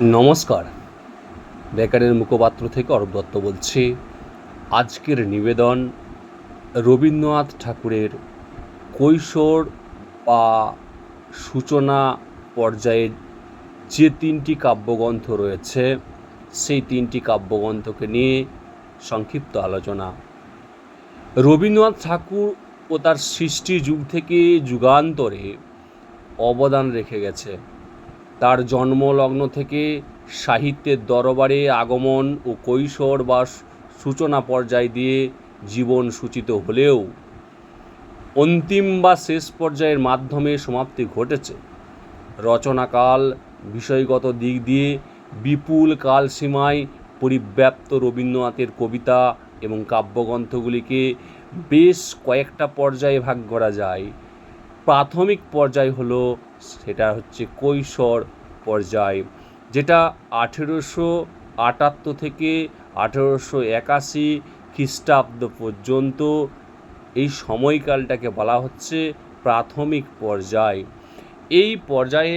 নমস্কার। বেকারের মুখপাত্র থেকে অরূপ দত্ত বলছি। আজকের নিবেদন রবীন্দ্রনাথ ঠাকুরের কৈশোর বা সূচনা পর্যায়ের যে তিনটি কাব্যগ্রন্থ রয়েছে, সেই তিনটি কাব্যগ্রন্থকে নিয়ে সংক্ষিপ্ত আলোচনা। রবীন্দ্রনাথ ঠাকুর ও তার সৃষ্টি যুগ থেকে যুগান্তরে অবদান রেখে গেছে। তার জন্মলগ্ন থেকে সাহিত্যের দরবারে আগমন ও কৈশোর বা সূচনা পর্যায় দিয়ে জীবন সূচিত হলেও অন্তিম বা শেষ পর্যায়ের মাধ্যমে সমাপ্তি ঘটেছে। রচনাকাল, বিষয়গত দিক দিয়ে বিপুল কালসীমায় পরিব্যাপ্ত রবীন্দ্রনাথের কবিতা এবং কাব্যগ্রন্থগুলিকে বেশ কয়েকটা পর্যায়ে ভাগ করা যায়। প্রাথমিক পর্যায় হলো সেটা হচ্ছে কৈশোর পর্যায়, যেটা আঠেরোশো আটাত্তর থেকে আঠেরোশো একাশি খ্রিস্টাব্দ পর্যন্ত এই সময়কালটাকে বলা হচ্ছে প্রাথমিক পর্যায়। এই পর্যায়ে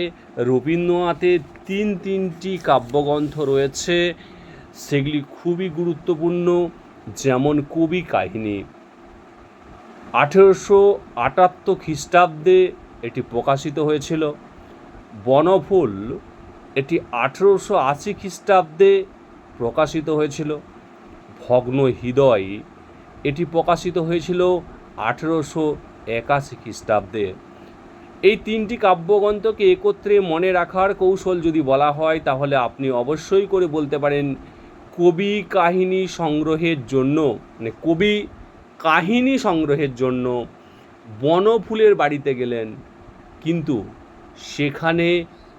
রবীন্দ্রনাথের তিন তিনটি কাব্যগ্রন্থ রয়েছে, সেগুলি খুবই গুরুত্বপূর্ণ, যেমন কবি কাহিনী। আঠেরোশো আটাত্তর খ্রিস্টাব্দে এটি প্রকাশিত হয়েছিল। বনফুল এটি আঠেরোশো আশি খ্রিস্টাব্দে প্রকাশিত হয়েছিল। ভগ্ন হৃদয় এটি প্রকাশিত হয়েছিল আঠেরোশো একাশি খ্রিস্টাব্দে। এই তিনটি কাব্যগ্রন্থকে একত্রে মনে রাখার কৌশল যদি বলা হয়, তাহলে আপনি অবশ্যই করে বলতে পারেন কবি কাহিনী সংগ্রহের জন্য মানে কবি কাহিনী সংগ্রহের জন্য বনফুলের বাড়িতে গেলেন, কিন্তু সেখানে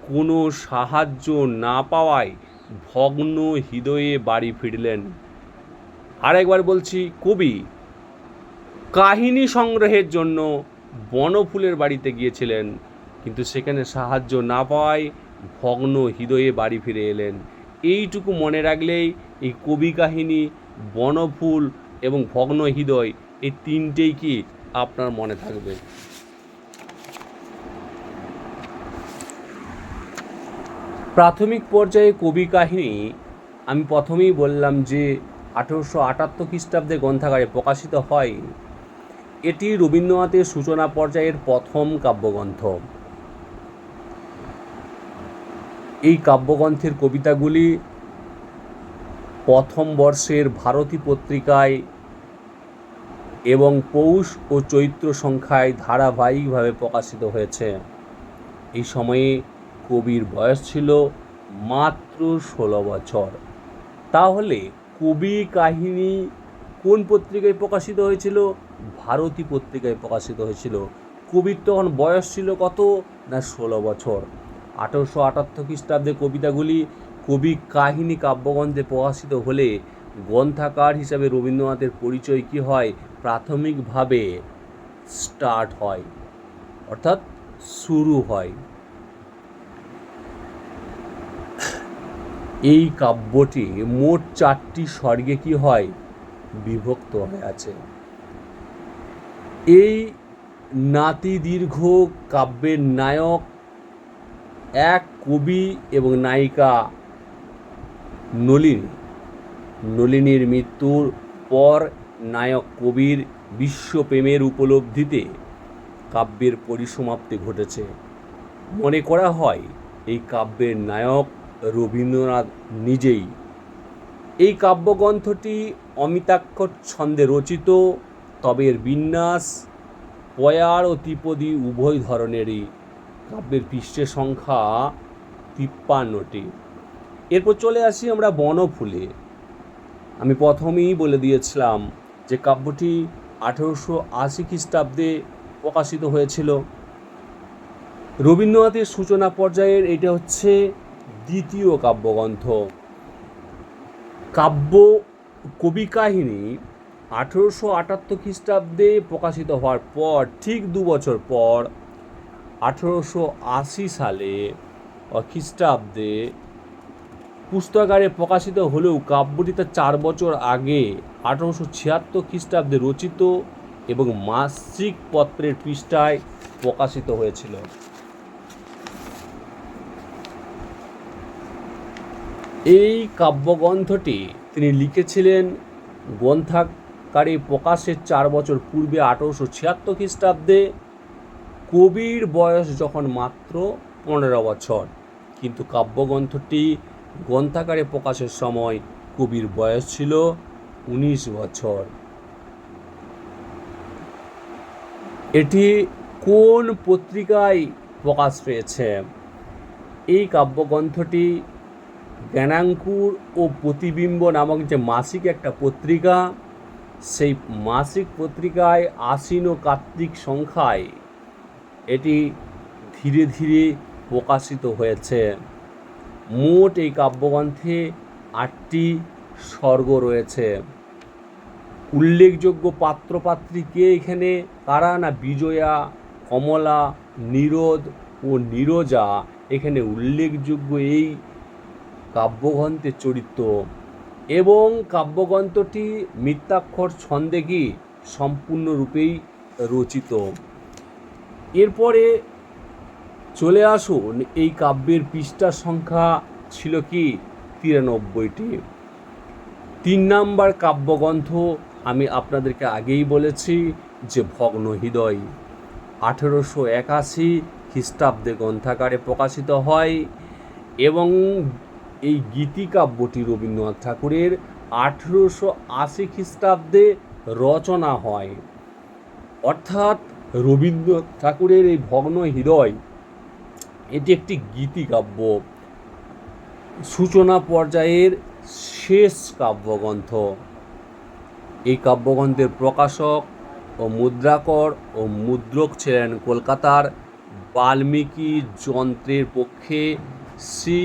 কোনো সাহায্য না পাওয়ায় ভগ্ন হৃদয়ে বাড়ি ফিরলেন। আরেকবার বলছি, কবি, কাহিনী সংগ্রহের জন্য বনফুলের বাড়িতে গিয়েছিলেন, কিন্তু সেখানে সাহায্য না পাওয়ায় ভগ্ন হৃদয়ে বাড়ি ফিরে এলেন। এইটুকু মনে রাখলেই এই কবি কাহিনী, বনফুল এবং ভগ্ন হৃদয় এই তিনটেই কি আপনার মনে থাকবে? প্রাথমিক পর্যায়ে কবি কাহিনী, আমি প্রথমেই বললাম যে আঠেরোশো আটাত্তর খ্রিস্টাব্দে গ্রন্থাগারে প্রকাশিত হয়। এটি রবীন্দ্রনাথের সূচনা পর্যায়ের প্রথম কাব্যগ্রন্থ। এই কাব্যগ্রন্থের কবিতাগুলি প্রথম বর্ষের ভারতী পত্রিকায় এবং পৌষ ও চৈত্র সংখ্যায় ধারাবাহিকভাবে প্রকাশিত হয়েছে। এই সময়ে কবির বয়স ছিল মাত্র ষোলো বছর। তাহলে কবি কাহিনী কোন পত্রিকায় প্রকাশিত হয়েছিল? ভারতী পত্রিকায় প্রকাশিত হয়েছিল। কবির তখন বয়স ছিল কত? না, ষোলো বছর। আঠেরোশো আটাত্তর খ্রিস্টাব্দে কবিতাগুলি কবি কাহিনী কাব্যগ্রন্থে প্রকাশিত হলে গ্রন্থাকার হিসাবে রবীন্দ্রনাথের পরিচয় কী হয়? প্রাথমিকভাবে স্টার্ট হয়, অর্থাৎ শুরু হয়। এই কাব্যটি মোট চারটি স্বর্গে কি হয়? বিভক্ত হয়ে আছে। এই নাতি দীর্ঘ কাব্যের নায়ক এক কবি এবং নায়িকা নলিনী। নলিনীর মৃত্যুর পর নায়ক কবির বিশ্বপ্রেমের উপলব্ধিতে কাব্যের পরিসমাপ্তি ঘটেছে। মনে করা হয়, এই কাব্যের নায়ক রবীন্দ্রনাথ নিজেই। এই কাব্যগ্রন্থটি অমিতাক্ষর ছন্দে রচিত, তবে এর বিন্যাস পয়ার ও ত্রিপদী উভয় ধরনেরই। কাব্যের পৃষ্ঠের সংখ্যা তিপ্পান্নটি। এরপর চলে আসি আমরা বনফুলে। আমি প্রথমেই বলে দিয়েছিলাম যে কাব্যটি আঠেরোশো আশি খ্রিস্টাব্দে প্রকাশিত হয়েছিল। রবীন্দ্রনাথের সূচনা পর্যায়ের এটা হচ্ছে দ্বিতীয় কাব্যগ্রন্থ। কাব্য কবি কাহিনী আঠেরোশো আটাত্তর খ্রিস্টাব্দে প্রকাশিত হওয়ার পর, ঠিক দু বছর পর, আঠেরোশো আশি সালে খ্রিস্টাব্দে পুস্তকারে প্রকাশিত হলেও কাব্যটি তার চার বছর আগে, আঠেরোশো ছিয়াত্তর খ্রিস্টাব্দে রচিত এবং মাসিক পত্রের পৃষ্ঠায় প্রকাশিত হয়েছিল। এই কাব্যগ্রন্থটি তিনি লিখেছিলেন গ্রন্থাকারে প্রকাশের চার বছর পূর্বে, আঠারোশো ছিয়াত্তর খ্রিস্টাব্দে। কবির বয়স যখন মাত্র পনেরো বছর, কিন্তু কাব্যগ্রন্থটি গ্রন্থাকারে প্রকাশের সময় কবির বয়স ছিল উনিশ বছর। এটি কোন পত্রিকায় প্রকাশ পেয়েছে? এই কাব্যগ্রন্থটি জ্ঞানাঙ্কুর ও প্রতিবিম্ব নামক যে মাসিক একটা পত্রিকা, সেই মাসিক পত্রিকায় আশ্বিন ও কার্তিক সংখ্যায় এটি ধীরে ধীরে প্রকাশিত হয়েছে। মোট এই কাব্যগ্রন্থে আটটি স্বর্গ রয়েছে। উল্লেখযোগ্য পাত্রপাত্রী কে এখানে? কারা না বিজয়া, কমলা নিরোদ ও নীরজা? এখানে উল্লেখযোগ্য এই কাব্যগ্রন্থের চরিত্র। এবং কাব্যগ্রন্থটি মিথ্যাক্ষর ছন্দে কি? সম্পূর্ণরূপেই রচিত। এরপরে চলে আসুন, এই কাব্যের পৃষ্ঠা সংখ্যা ছিল কি? তিরানব্বইটি। তিন নাম্বার কাব্যগ্রন্থ আমি আপনাদেরকে আগেই বলেছি যে ভগ্ন হৃদয়। আঠেরোশো একাশি খ্রিস্টাব্দে গ্রন্থাকারে প্রকাশিত হয় এবং এই গীতিকাব্যটি রবীন্দ্রনাথ ঠাকুরের আঠেরোশো আশি খ্রিস্টাব্দে রচনা হয়। অর্থাৎ রবীন্দ্রনাথ ঠাকুরের এই ভগ্ন হৃদয় এটি একটি গীতিকাব্য। সূচনা পর্যায়ের শেষ কাব্যগ্রন্থ। এই কাব্যগ্রন্থের প্রকাশক ও মুদ্রাকর ও মুদ্রক ছিলেন কলকাতার বাল্মীকি যন্ত্রের পক্ষে শ্রী